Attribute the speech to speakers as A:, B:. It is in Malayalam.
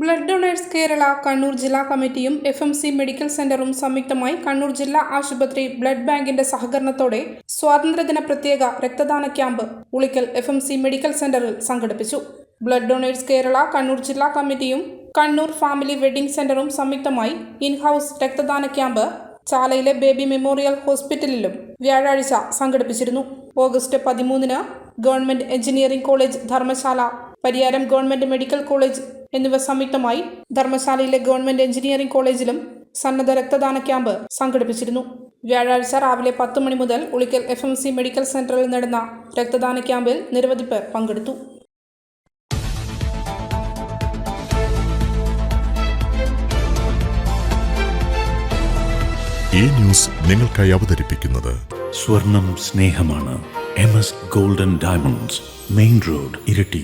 A: ബ്ലഡ് ഡൊണേഴ്സ് കേരള കണ്ണൂർ ജില്ലാ കമ്മിറ്റിയും എഫ് എം സി മെഡിക്കൽ സെന്ററും സംയുക്തമായി കണ്ണൂർ ജില്ലാ ആശുപത്രി ബ്ലഡ് ബാങ്കിന്റെ സഹകരണത്തോടെ സ്വാതന്ത്ര്യദിന പ്രത്യേക രക്തദാന camp Ulikkal F M C medical സെന്ററിൽ സംഘടിപ്പിച്ചു. ബ്ലഡ് ഡൊണേഴ്സ് കേരള കണ്ണൂർ ജില്ലാ കമ്മിറ്റിയും കണ്ണൂർ ഫാമിലി വെഡിംഗ് സെന്ററും സംയുക്തമായി ഇൻ ഹൗസ് രക്തദാന ക്യാമ്പ് ചാലയിലെ ബേബി മെമ്മോറിയൽ ഹോസ്പിറ്റലിലും വ്യാഴാഴ്ച സംഘടിപ്പിച്ചിരുന്നു. ഓഗസ്റ്റ് പതിമൂന്നിന് government engineering college Dharmashala Pariyaram government medical college എന്നിവ സംയുക്തമായി ധർമ്മശാലയിലെ ഗവൺമെന്റ് എഞ്ചിനീയറിംഗ് കോളേജിലും സന്നദ്ധ രക്തദാന ക്യാമ്പ് സംഘടിപ്പിച്ചിരുന്നു. വ്യാഴാഴ്ച രാവിലെ പത്ത് മണി മുതൽ Ulikkal F M C medical സെന്ററിൽ നടന്ന രക്തദാന ക്യാമ്പിൽ നിരവധി പേർ പങ്കെടുത്തു.
B: ഈ ന്യൂസ് നിങ്ങൾക്കായി അവതരിപ്പിക്കുന്നത്
C: സ്വർണം സ്നേഹമാണ് M S golden diamonds main road Iritty.